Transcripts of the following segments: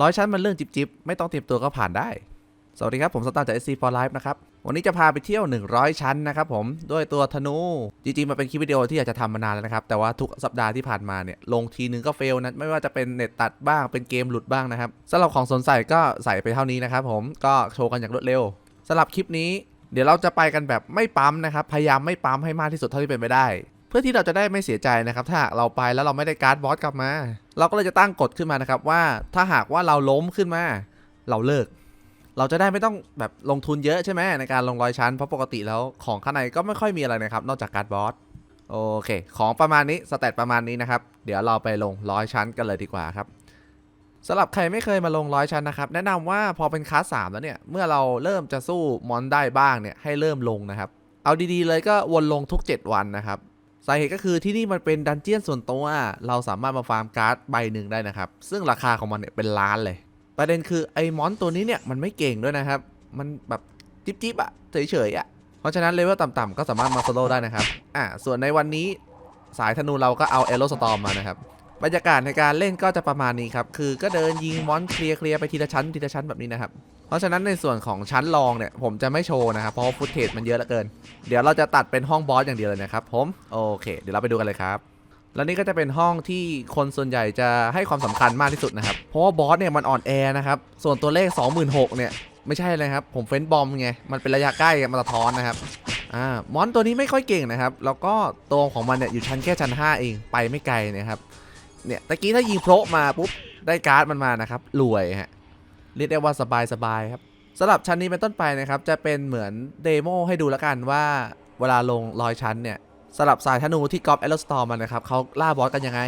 ร้อยชั้นมันเรื่องจิบๆไม่ต้องเตรียมตัวก็ผ่านได้ สวัสดีครับ ผมสตาร์จาก SC for Life นะครับ วันนี้จะพาไปเที่ยว 100 ชั้นนะครับผมด้วยตัวธนู จริงๆ มันเป็นคลิปวิดีโอที่อยากจะทำมานานแล้วนะครับ แต่ว่าทุกสัปดาห์ที่ผ่านมาเนี่ยลงทีนึงก็เฟลนะไม่ว่าจะเป็นเน็ตตัดบ้างเป็นเกมหลุดบ้างนะครับสำหรับของสนใส่ก็ใส่ไปเท่านี้นะครับผมก็โชว์กันอย่างรวดเร็วสำหรับคลิปนี้ เดี๋ยวเราจะไปกันแบบไม่ปั๊มนะครับพยายามไม่ปั๊มให้มากที่สุดเท่าที่เป็นไปได้ พื่อที่เราจะได้ไม่เสียใจนะครับ ถ้าหากเราไปแล้วเราไม่ได้การ์ดบอสกลับมา เราก็เลยจะตั้งกฎขึ้นมานะครับว่าถ้าหากว่าเราล้มขึ้นมา เราเลิก เราจะได้ไม่ต้องแบบลงทุนเยอะใช่ไหมในการลงรอยชั้นเพราะปกติแล้วของข้างในก็ไม่ค่อยมีอะไรนะครับ นอกจากการ์ดบอสโอเค ของประมาณนี้สเตตประมาณนี้นะครับ เดี๋ยวเราไปลงร้อยชั้นกันเลยดีกว่าครับสำหรับใครไม่เคยมาลงร้อยชั้นนะครับ แนะนำว่าพอเป็นคลาสสามแล้วเนี่ย เมื่อเราเริ่มจะสู้มอนได้บ้างเนี่ยให้เริ่มลงนะครับ เอาดีๆเลยก็วนลงทุก 7 วันนะครับ สาเหตุก็คือที่นี่มันเป็นดันเจียนส่วนตัว เราสามารถมาฟาร์มการ์ดใบหนึ่งได้นะครับ ซึ่งราคาของมันเนี่ยเป็นล้านเลย ประเด็นคือไอ้มอนตัวนี้เนี่ยมันไม่เก่งด้วยนะครับ มันแบบจิ๊บจิ๊บอะเฉยๆอะเพราะฉะนั้นเลเวลต่ำๆก็สามารถมาโซโล่ได้นะครับ อ่าส่วนในวันนี้สายธนูเราก็เอาเอโรสตอมมานะครับ บรรยากาศในการเล่นก็จะประมาณนี้ครับ คือก็เดินยิงมอนเคลียร์เคลียร์ไปทีละชั้นทีละชั้นแบบนี้นะครับ เพราะฉะนั้นในส่วนของชั้นรองเนี่ยผมจะไม่โชว์นะครับ เพราะฟุตเทจมันเยอะเหลือเกิน เดี๋ยวเราจะตัดเป็นห้องบอสอย่างเดียวเลยนะครับผมโอเคเดี๋ยวเราไปดูกันเลยครับแล้วนี่ก็จะเป็นห้องที่คนส่วนใหญ่จะให้ความสำคัญมากที่สุดนะครับ เพราะว่าบอสเนี่ยมันอ่อนแอนะครับ ส่วนตัวเลข 26,000เนี่ยไม่ใช่เลยครับ ผมเฟ้นบอมไง มันเป็นระยะใกล้มันสะท้อนนะครับ อ่า มอนตัวนี้ไม่ค่อยเก่งนะครับ แล้วก็ตัวของมันเนี่ยอยู่ชั้นแค่ชั้น 5 เอง ไปไม่ไกลนะครับ เนี่ย ตะกี้ถ้ายิงโพรมาปุ๊บ ได้การ์ดมันมานะครับ รวยฮะ เรียกได้ว่าสบายสบายๆครับสำหรับชั้นนี้เป็นต้นไปนะครับ จะเป็นเหมือนเดโมให้ดูแล้วกันว่าเวลาลงรอยชั้นเนี่ยสลับสายธนูที่กอล์ฟเอลสตอร์มันนะครับเขาล่าบอสกันยังไง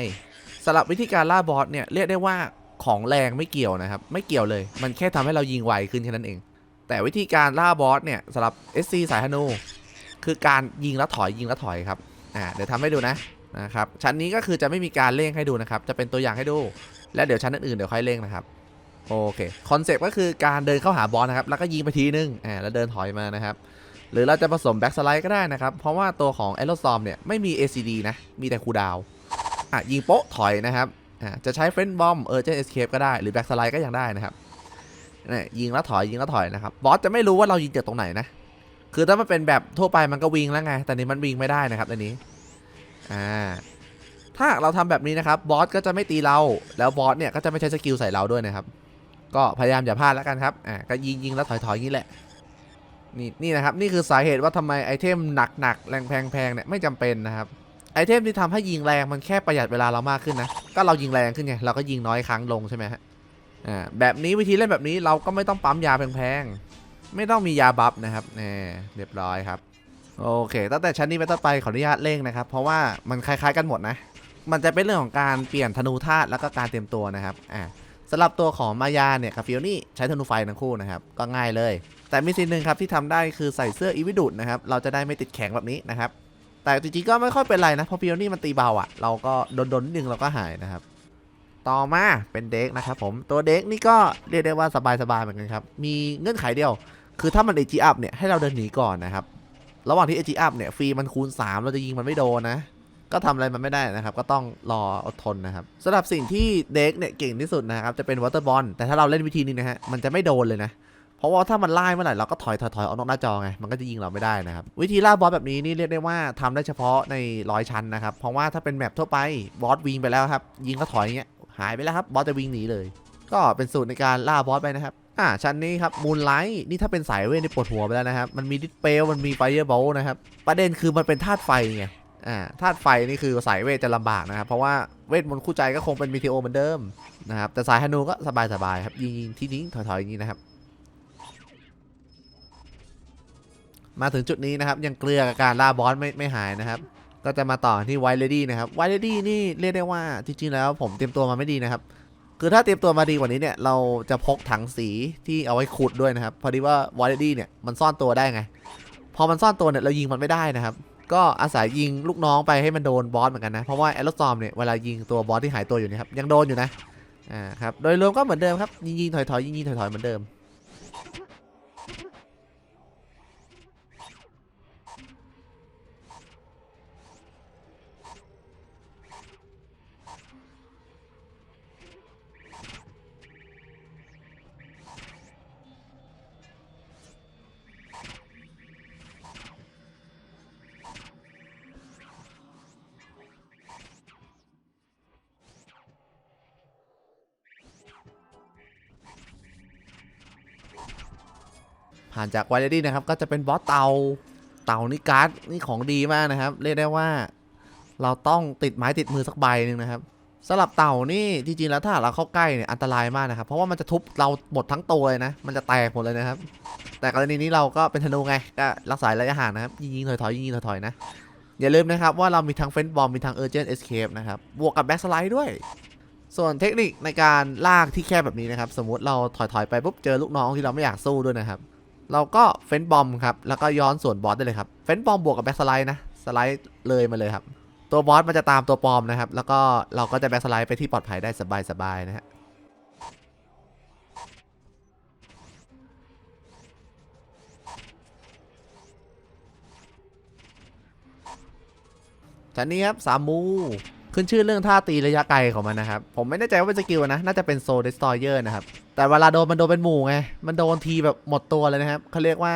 สลับวิธีการล่าบอสเนี่ยเรียกได้ว่าของแรงไม่เกี่ยวนะครับ ไม่เกี่ยวเลย มันแค่ทำให้เรายิงไวขึ้นแค่นั้นเอง แต่วิธีการล่าบอสเนี่ยสำหรับ SC สายธนู คือการยิงแล้วถอยยิงแล้วถอยครับอ่าเดี๋ยวทำให้ดูนะนะครับชั้นนี้ก็คือจะไม่มีการเร่งให้ดูนะครับ จะเป็นตัวอย่างให้ดู และเดี๋ยวชั้นอื่นๆเดี๋ยวค่อยเร่งนะครับ โอเคคอนเซปต์ก็คือการเดินเข้าหาบอสนะครับ แล้วก็ยิงไปทีนึงอ่าแล้วเดินถอยมานะครับ หรือเราจะผสมแบ็กสไลด์ก็ได้นะครับ เพราะว่าตัวของ a e r o s t o r m เนี่ยไม่มี ACD นะ มีแต่คูดาวอะยิงโป๊ะถอยนะครับอะจะใช้เฟรนบอมเออเจนเอสเคปก็ได้หรือแบ็กสไลด์ก็ยังได้นะครับนี่ยิงแล้วถอยยิงแล้วถอยนะครับบอสจะไม่รู้ว่าเรายิงจากตรงไหนนะคือถ้ามันเป็นแบบทั่วไปมันก็วิ่งแล้วไง แต่นี้มันวิ่งไม่ได้นะครับอันนี้อ่าถ้าเราทำแบบนี้นะครับบอสก็จะไม่ตีเรา แล้วบอสเนี่ยก็จะไม่ใช้สกิลใส่เราด้วยนะครับ ก็พยายามอย่าพลาดแล้วกันครับอ่าก็ยิงยิงแล้วถอยถอยนี้แหละนี่นี่นะครับนี่คือสาเหตุว่าทำไมไอเทมหนักๆแรงแพงๆเนี่ยไม่จำเป็นนะครับไอเทมที่ทำให้ยิงแรงมันแค่ประหยัดเวลาเรามากขึ้นนะก็เรายิงแรงขึ้นไงเราก็ยิงน้อยครั้งลงใช่ไหมฮะอ่าแบบนี้วิธีเล่นแบบนี้เราก็ไม่ต้องปั๊มยาแพงๆไม่ต้องมียาบัฟนะครับนี่เรียบร้อยครับโอเค ตั้งแต่ชั้นนี้ไปต้นไปขออนุญาตเร่งนะครับ เพราะว่ามันคล้ายๆกันหมดนะ มันจะเป็นเรื่องของการเปลี่ยนธนูธาตุแล้วก็การเตรียมตัวนะครับ อ่า สำหรับตัวของมายาเนี่ยกับฟิโอนี่ใช้ธนูไฟทั้งคู่นะครับก็ง่ายเลย แต่มีสิ่งหนึ่งครับที่ทำได้คือใส่เสื้ออีวิดูดนะครับเราจะได้ไม่ติดแข็งแบบนี้นะครับแต่จริงๆก็ไม่ค่อยเป็นไรนะเพราะพิโอนี่มันตีเบาอะ่ะเราก็โดนๆนิดนึงเราก็หายนะครับต่อมาเป็นเด็กนะครับผมตัวเด็กนี่ก็เรียกได้ว่าสบายๆเหมือนกันครับมีเงื่อนไขเดียว คือถ้ามันเอจีอัพเนี่ยให้เราเดินหนีก่อนนะครับระหว่างที่เอจีอัพเนี่ยฟรีมันคูณ 3 เราจะยิงมันไม่โดนนะ ก็ทำอะไรมันไม่ได้นะครับ ก็ต้องรออดทนนะครับสำหรับสิ่งที่เด็กเนี่ยเก่งที่สุดนะครับ จะเป็นวอเตอร์บอลแต่ถ้าเราเล่นวิธีนี้นะฮะมันจะไม่โดนเลยนะเพราะว่าถ้ามันไล่เมื่อไหร่เราก็ถอยถอยถอยออกนอกหน้าจอไงมันก็จะยิงเราไม่ได้นะครับ วิธีล่าบอสแบบนี้นี่เรียกได้ว่าทำได้เฉพาะในร้อยชั้นนะครับ เพราะว่าถ้าเป็นแมปทั่วไปบอสวิ่งไปแล้วครับ ยิงก็ถอยอย่างเงี้ยหายไปแล้วครับบอสจะวิ่งหนีเลย ก็เป็นสูตรในการล่าบอสไปนะครับอ่าชั้นนี้ครับมูนไลท์นี่ถ้าเป็นสายเวทนี่ปวดหัวไปแล้วนะครับมันมีดิสเปลมันมีไฟเออร์บลนะครับประเด็นคือมันเป็นธาตุไฟไง อ่าธาตุไฟนี่คือสายเวทจะลำบากนะครับ เพราะว่าเวทมนต์คู่ใจก็คงเป็นมีเทโอเหมือนเดิมนะครับ แต่สายฮานูก็สบายๆครับยิงๆที่นิ้งถอยๆอย่างนี้นะครับ มาถึงจุดนี้นะครับ ยังเกลือกับการล่าบอสไม่ไม่หายนะครับ ก็จะมาต่อที่ไวเลดี้นะครับไวเลดี้นี่เรียกได้ว่าจริงๆแล้วผมเตรียมตัวมาไม่ดีนะครับ คือถ้าเตรียมตัวมาดีกว่านี้เนี่ย เราจะพกถังสีที่เอาไว้ขุดด้วยนะครับ พอดีว่าไวเลดี้เนี่ยมันซ่อนตัวได้ไง พอมันซ่อนตัวเนี่ยเรายิงมันไม่ได้นะครับ ก็อาศัยยิงลูกน้องไปให้มันโดนบอสเหมือนกันนะ เพราะว่าแอลซอมเนี่ยเวลายิงตัวบอสที่หายตัวอยู่เนะครับยังโดนอยู่นะอ่าครับโดยรวมก็เหมือนเดิมครับยิงยิงๆถอยถอยยิงยิงๆถอยถอยเหมือนเดิม ผ่านจากไวเลดี้นะครับ ก็จะเป็นบอสเตาเต่านี่การ์ดนี่ของดีมากนะครับ เรียกได้ว่า เราต้องติดไม้ติดมือสักใบหนึ่งนะครับสำหรับเต่านี่จริงๆแล้วถ้าเราเข้าใกล้เนี่ยอันตรายมากนะครับ เพราะว่ามันจะทุบเราหมดทั้งตัวเลยนะ มันจะแตกหมดเลยนะครับ แต่กรณีนี้เราก็เป็นธนูไงก็รักษาระยะห่างนะครับยิงๆถอยๆยิงยิงๆถอยๆนะอย่าลืมนะครับว่าเรามีทั้งเฟนบอมมีทั้งเออร์เจนเอสเคปนะครับบวกกับแบ็กสไลด์ด้วย ส่วนเทคนิคในการลากที่แคบแบบนี้นะครับ สมมุติเราถอยๆไปปุ๊บเจอลูกน้องที่เราไม่อยากสู้ด้วยนะครับ เราก็เฟ้นบอมครับ แล้วก็ย้อนส่วนบอสได้เลยครับ เฟ้นบอมบวกกับแบ็กสไลด์นะ สไลด์เลยมาเลยครับ ตัวบอสมันจะตามตัวปอมนะครับ แล้วก็เราก็จะแบ็กสไลด์ไปที่ปลอดภัยได้สบายๆนะฮะจากนี้ครับสามมูขึ้นชื่อเรื่องท่าตีระยะไกลของมันนะครับ ผมไม่แน่ใจว่าเป็นสกิลนะ น่าจะเป็นโซ d ดสตอยเ r อร์นะครับ แต่เวลาโดนมันโดนเป็นหมู่ไง มันโดนทีแบบหมดตัวเลยนะครับเขาเรียกว่า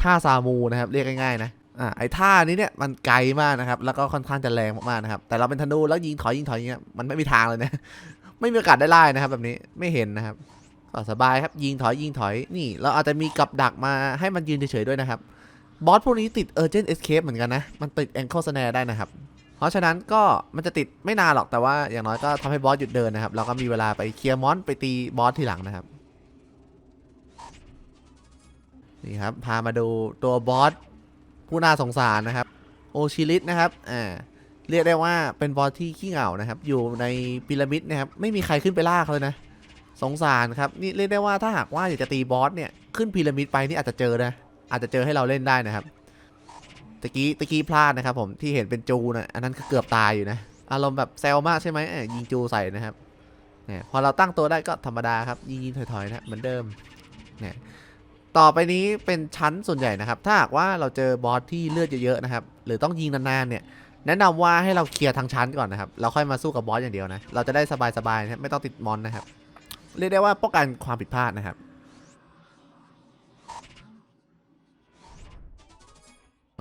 ท่าซามูนะครับ เรียกง่ายๆนะ อ่า ไอ้ท่านี้เนี่ยมันไกลมากนะครับ แล้วก็ค่อนข้างจะแรงมากๆนะครับ แต่เราเป็นธนูแล้วยิงถอยยิงถอยอย่างเงี้ย มันไม่มีทางเลยนะ ไม่มีโอกาสได้ไล่นะครับ แบบนี้ ไม่เห็นนะครับสบายครับ ยิงถอยยิงถอย นี่ เราอาจจะมีกับดักมาให้มันยืนเฉยๆด้วยนะครับ บอสพวกนี้ติด Urgent Escape เหมือนกันนะ มันติด Ankle Snare ได้นะครับ เพราะฉะนั้นก็มันจะติดไม่นานหรอกแต่ว่าอย่างน้อยก็ทำให้บอสหยุดเดินนะครับเราก็มีเวลาไปเคลียร์มอนไปตีบอสทีหลังนะครับนี่ครับพามาดูตัวบอสผู้น่าสงสารนะครับโอชิลิสนะครับอ่าเรียกได้ว่าเป็นบอสที่ขี้เหงานะครับ อยู่ในพีระมิดนะครับไม่มีใครขึ้นไปล่าเขาเลยนะ สงสารครับนี่เรียกได้ว่าถ้าหากว่าอยากจะตีบอสเนี่ยขึ้นพีระมิดไปนี่อาจจะเจอนะอาจจะเจอให้เราเล่นได้นะครับ ตะกี้ตะกี้พลาดนะครับผมที่เห็นเป็นจูนะอันนั้นก็เกือบตายอยู่นะ อารมณ์แบบแซลมากใช่ไหมยิงจูใส่นะครับเนี่ยพอเราตั้งตัวได้ก็ธรรมดาครับ ยิงถอยๆนะเหมือนเดิมเนี่ยต่อไปนี้เป็นชั้นส่วนใหญ่นะครับ ถ้าหากว่าเราเจอบอสที่เลือดเยอะๆนะครับ หรือต้องยิงนานๆเนี่ย แนะนำว่าให้เราเคลียร์ทางชั้นก่อนนะครับ เราค่อยมาสู้กับบอสอย่างเดียวนะ เราจะได้สบายๆนะไม่ต้องติดมอนนะครับ เรียกได้ว่าป้องกันความผิดพลาดนะครับ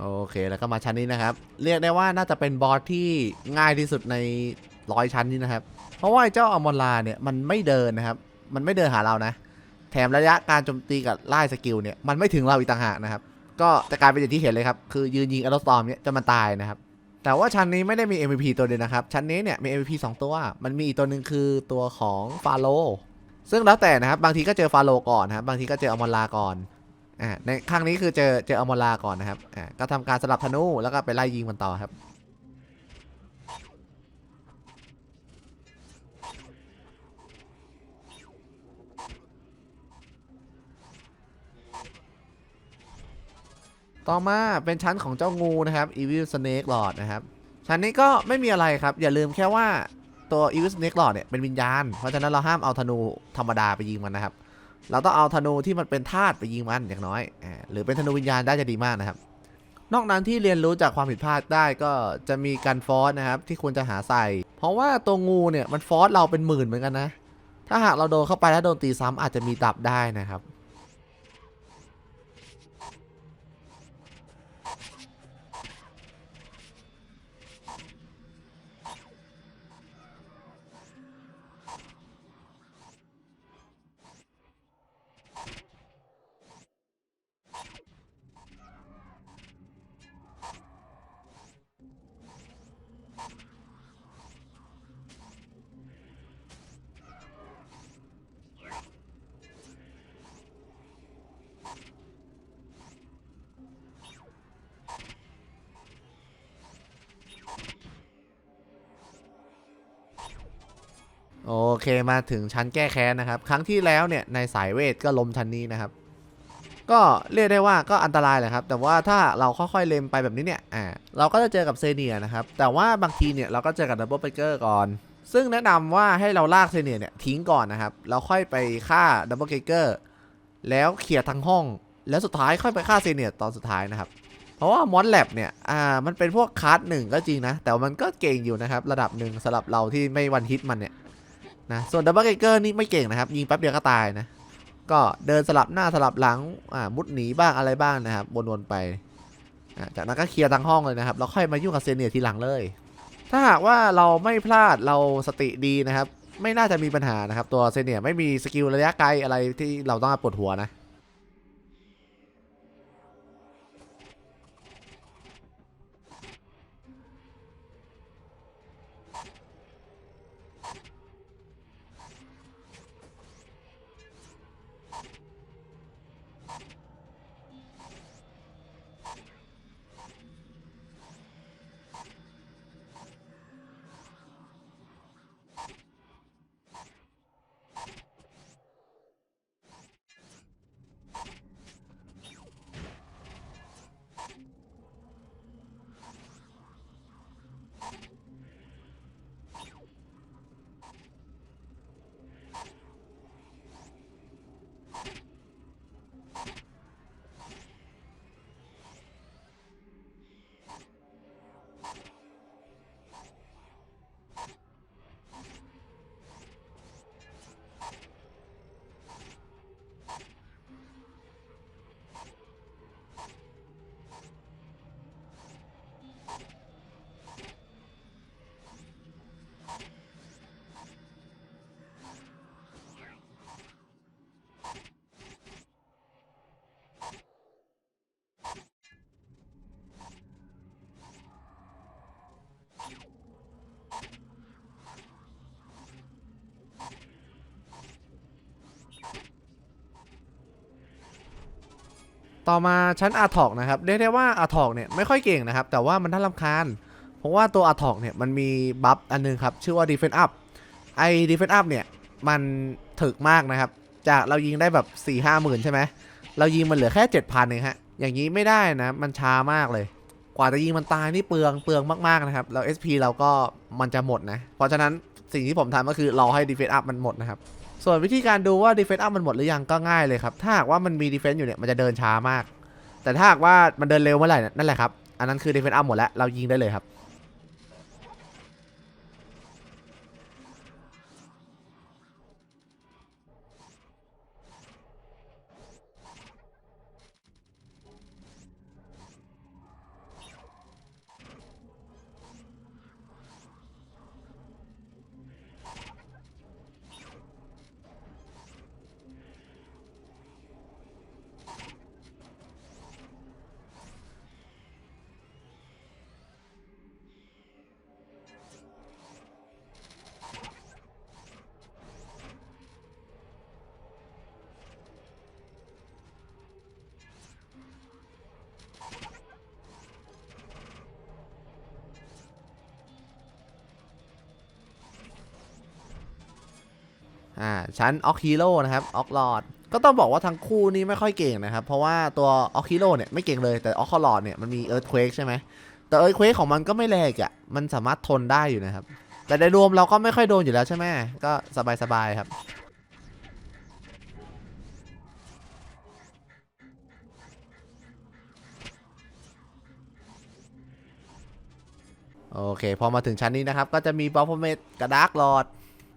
โอเคแล้วก็มาชั้นนี้นะครับ เรียกได้ว่าน่าจะเป็นบอสที่ง่ายที่สุดในร้อยชั้นนี้นะครับ เพราะว่าเจ้าอมอลาเนี่ยมันไม่เดินนะครับ มันไม่เดินหาเรานะ แถมระยะการโจมตีกับไล่สกิลเนี่ยมันไม่ถึงเราอีกต่างหากนะครับ ก็จะกลายเป็นอย่างที่เห็นเลยครับ คือยืนยิงอ r ร w สตอมเนี่ยจะมันตายนะครับ แต่ว่าชั้นนี้ไม่ได้มี MVP ตัวเดียวนะครับ ชั้นนี้เนี่ยมี MVP 2 ตัว มันมีอีกตัวหนึ่งคือตัวของฟาโลซึ่งแล้วแต่นะครับ บางทีก็เจอฟาโลก่อนนะครับ บางทีก็เจออมอลาก่อน อ่าในครั้งนี้คือเจอเจออมอลาก่อนนะครับอ่าก็ทำการสลับธนูแล้วก็ไปไล่ยิงมันต่อครับ ต่อมาเป็นชั้นของเจ้างูนะครับ Evil Snake Lord นะครับ ชั้นนี้ก็ไม่มีอะไรครับ อย่าลืมแค่ว่าตัว Evil Snake Lord เนี่ยเป็นวิญญาณ เพราะฉะนั้นเราห้ามเอาธนูธรรมดาไปยิงมันนะครับ เราต้องเอาธนูที่มันเป็นธาตุไปยิงมันอย่างน้อยอหรือเป็นธนูวิญญาณได้จะดีมากนะครับ นอกนั้นที่เรียนรู้จากความผิดพลาดได้ก็จะมีการฟอสนะครับที่ควรจะหาใส่ เพราะว่าตัวงูเนี่ยมันฟอสเราเป็นหมื่นเหมือนกันนะ ถ้าหากเราโดนเข้าไปแล้วโดนตีซ้ำอาจจะมีดับได้นะครับ โอเคมาถึงชั้นแก้แค้นนะครับ ครั้งที่แล้วเนี่ยในสายเวทก็ล้มชั้นนี้นะครับ ก็เรียกได้ว่าก็อันตรายแหละครับ แต่ว่าถ้าเราค่อยๆเล็มไปแบบนี้เนี่ยอ่าเราก็จะเจอกับเซเนียนะครับ แต่ว่าบางทีเนี่ยเราก็เจอกับดับเบิลเบเกอร์ก่อน ซึ่งแนะนำว่าให้เราลากเซเนียเนี่ยทิ้งก่อนนะครับแล้วค่อยไปฆ่าดับเบิลเกอร์แล้วเคลียทั้งห้อง แล้วสุดท้ายค่อยไปฆ่าเซเนียตอนสุดท้ายนะครับเพราะว่ามอนแลบเนี่ยอ่ามันเป็นพวกคาร์ดหนึ่งก็จริงนะ แต่ว่ามันก็เก่งอยู่นะครับ ระดับหนึ่งสำหรับเราที่ไม่วันฮิตมันเนี่ย นะส่วนดับเบิลเกอร์นี่ไม่เก่งนะครับ ยิงแป๊บเดียวก็ตายนะ ก็เดินสลับหน้าสลับหลังอ่ามุดหนีบ้างอะไรบ้างนะครับวนๆไปจากนั้นก็เคลียร์ทั้งห้องเลยนะครับ แล้วค่อยมายุ่งกับเซเนียทีหลังเลย ถ้าหากว่าเราไม่พลาดเราสติดีนะครับ ไม่น่าจะมีปัญหานะครับ ตัวเซเนียไม่มีสกิลระยะไกลอะไรที่เราต้องปวดหัวนะ ต่อมาชั้นอาทอกนะครับเรียกได้ว่าอาทอกเนี่ยไม่ค่อยเก่งนะครับ แต่ว่ามันน่ารำคาญ เพราะว่าตัวอาทอกเนี่ยมันมีบัฟอันนึงครับ ชื่อว่า Defense Up ไอ้ Defense Up เนี่ย มันถึกมากนะครับ จากเรายิงได้แบบ4ี่ห้าหมื่นใช่ไหม เรายิงมันเหลือแค่ 7,000เองฮะ อย่างนี้ไม่ได้นะ มันช้ามากเลย กว่าจะยิงมันตายนี่เปลืองเปลืองมากๆนะครับแล้ว SP เราก็มันจะหมดนะ เพราะฉะนั้นสิ่งที่ผมทำก็คือรอให้ Defense Up มันหมดนะครับ ส่วนวิธีการดูว่า Defense Up มันหมดหรือยังก็ง่ายเลยครับ ถ้าหากว่ามันมี Defense อยู่เนี่ยมันจะเดินช้ามาก แต่ถ้าหากว่ามันเดินเร็วเมื่อไหร่เนี่ยนั่นแหละครับ อันนั้นคือ Defense Up หมดแล้วเรายิงได้เลยครับ อ่าชั้นออกฮีโร่นะครับออกลอดก็ต้องบอกว่าทั้งคู่นี้ไม่ค่อยเก่งนะครับ เพราะว่าตัวออกฮีโร่เนี่ยไม่เก่งเลยแต่ออกคอลอดเนี่ยมันมีเอิร์ธเควกใช่ไหมแต่เอิร์ธเควกของมันก็ไม่แรงอะ่ะมันสามารถทนได้อยู่นะครับ แต่ในรวมเราก็ไม่ค่อยโดนอยู่แล้วใช่ไหมก็สบายๆครับโอเค พอมาถึงชั้นนี้นะครับ ก็จะมีบอฟเมตกับดาร์กลอด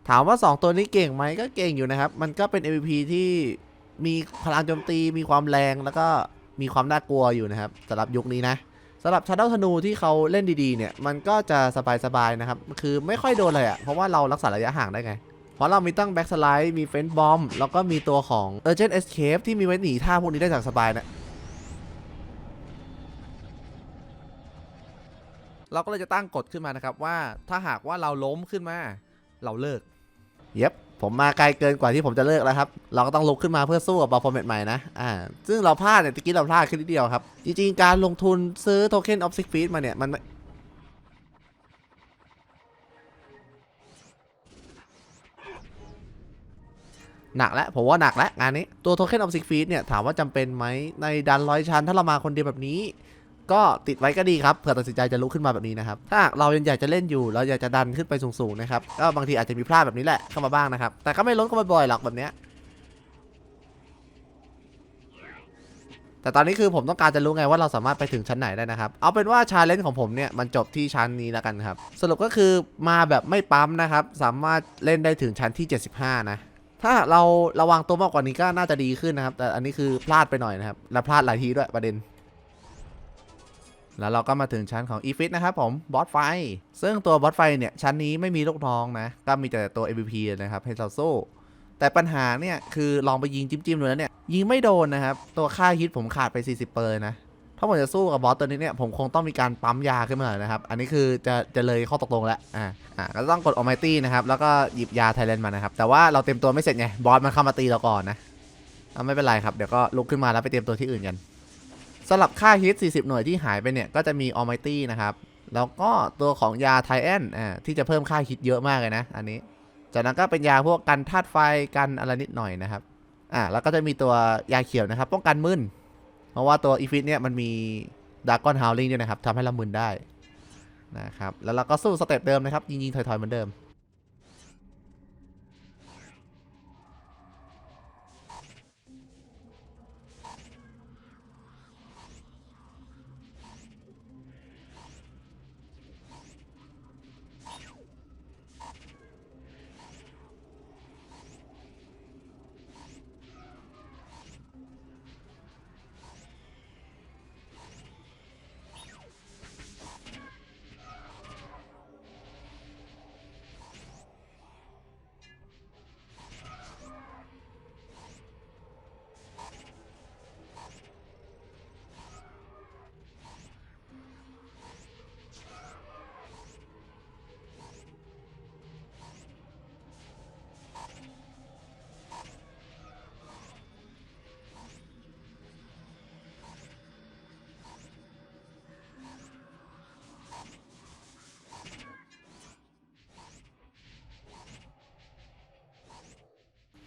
ถามว่า 2 ตัวนี้เก่งไหมก็เก่งอยู่นะครับ มันก็เป็น MVP ที่มีพลังโจมตีมีความแรงแล้วก็มีความน่ากลัวอยู่นะครับสำหรับยุคนี้นะสำหรับชาร์ดธนูที่เขาเล่นดีๆเนี่ย มันก็จะสบายๆนะครับ คือไม่ค่อยโดนเลยอะ่ะ เพราะว่าเรารักษาระยะห่างได้ไง เพราะเรามีตั้งแบ็กสไลด์มีเฟนบอมแล้วก็มีตัวของ Urgent Escape ที่มีไว้หนีท่าพวกนี้ได้จากสบายนะเราก็เลยจะตั้งกฎขึ้นมานะครับว่าถ้าหากว่าเราล้มขึ้นมา เราเลิก เย็บผมมาไกลเกินกว่าที่ผมจะเลิกแล้วครับ เราก็ต้องลุกขึ้นมาเพื่อสู้กับบอลฟอร์เมตใหม่นะ อ่า ซึ่งเราพลาดเนี่ยตะกี้เราพลาดแค่นิดเดียวครับ จริงๆ การลงทุนซื้อโทเค็นออฟซิกฟีดมาเนี่ย มันหนักแล้ว ผมว่าหนักแล้วงานนี้ ตัวโทเค็นออฟซิกฟีดเนี่ย ถามว่าจำเป็นไหมในดันร้อยชั้นถ้าเรามาคนเดียวแบบนี้ ก็ติดไว้ก็ดีครับเผื่อตัดสินใจจะลุกขึ้นมาแบบนี้นะครับ ถ้าเรายังอยากจะเล่นอยู่ เราอยากจะดันขึ้นไปสูงๆนะครับ ก็บางทีอาจจะมีพลาดแบบนี้แหละเข้ามาบ้างนะครับ แต่ก็ไม่ล้นก็บ่อยๆหรอกแบบเนี้ย แต่ตอนนี้คือผมต้องการจะรู้ไงว่าเราสามารถไปถึงชั้นไหนได้นะครับ เอาเป็นว่าชาเลนจ์ของผมเนี่ยมันจบที่ชั้นนี้แล้วกันครับ สรุปก็คือมาแบบไม่ปั๊มนะครับ สามารถเล่นได้ถึงชั้นที่ 75 นะถ้าเราระวังตัวมากกว่านี้ก็น่าจะดีขึ้นนะครับ แต่อันนี้คือพลาดไปหน่อยนะครับ และพลาดหลายทีด้วยประเด็น แล้วเราก็มาถึงชั้นของ e f i t นะครับผมบอสไฟ ซึ่งตัวบอสไฟเนี่ย ชั้นนี้ไม่มีลูกน้องนะ ก็มีแต่ตัว MVP นะครับให้เราสู้แต่ปัญหาเนี่ยคือลองไปยิงจิ้มๆดูแล้วเนี่ย ยิงไม่โดนนะครับ ตัวค่าฮิตผมขาดไป 40เปอร์นะ ถ้าผมจะสู้กับบอสตัวนี้เนี่ย ผมคงต้องมีการปั๊มยาขึ้นมาหน่อยนะครับ อันนี้คือจะจะเลยข้อตกลงแล้วอ่าอ่าก็ต้องกด Almighty นะครับ แล้วก็หยิบยาไทเลนด์มานะครับ แต่ว่าเราเตรียมตัวไม่เสร็จไงบอสมันเข้ามาตีเราก่อนนะเอาไม่เป็นไรครับเดี๋ยวก็ลุกขึ้นมาแล้วไปเตรียมตัวที่อื่นกัน สำหรับค่าฮิต 40 หน่วยที่หายไปเนี่ย ก็จะมี Almighty นะครับ แล้วก็ตัวของยาไทแอนอ่าที่จะเพิ่มค่าฮิตเยอะมากเลยนะ อันนี้ จากนั้นก็เป็นยาพวกกันธาตุไฟกันอะไรนิดหน่อยนะครับอ่าแล้วก็จะมีตัวยาเขียวนะครับ ป้องกันมึนเพราะว่าตัวอีฟิตเนี่ยมันมีดากอนฮาวลิงด้วยนะครับทำให้เรามึนได้นะครับแล้วเราก็สู้สเต็ปเดิมนะครับยิงๆถอยๆเหมือนเดิม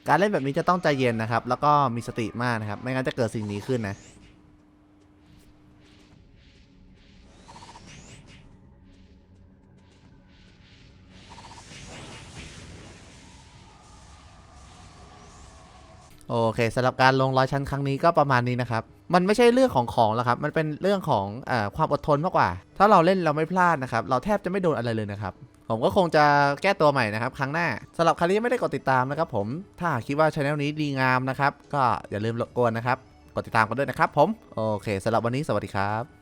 การเล่นแบบนี้จะต้องใจเย็นนะครับ แล้วก็มีสติมากนะครับ ไม่งั้นจะเกิดสิ่งนี้ขึ้นนะ โอเคสำหรับการลงร้อยชั้นครั้งนี้ก็ประมาณนี้นะครับ มันไม่ใช่เรื่องของของแล้วครับ มันเป็นเรื่องของอความอดทนมากกว่า ถ้าเราเล่นเราไม่พลาดนะครับ เราแทบจะไม่โดนอะไรเลยนะครับ ผมก็คงจะแก้ตัวใหม่นะครับ ครั้งหน้าสำหรับใครที่ไม่ได้กดติดตามนะครับผมถ้าคิดว่าช anel นี้ดีงามนะครับ ก็อย่าลืมรบกวนนะครับ กดติดตามกันด้วยนะครับผม โอเคสำหรับวันนี้สวัสดีครับ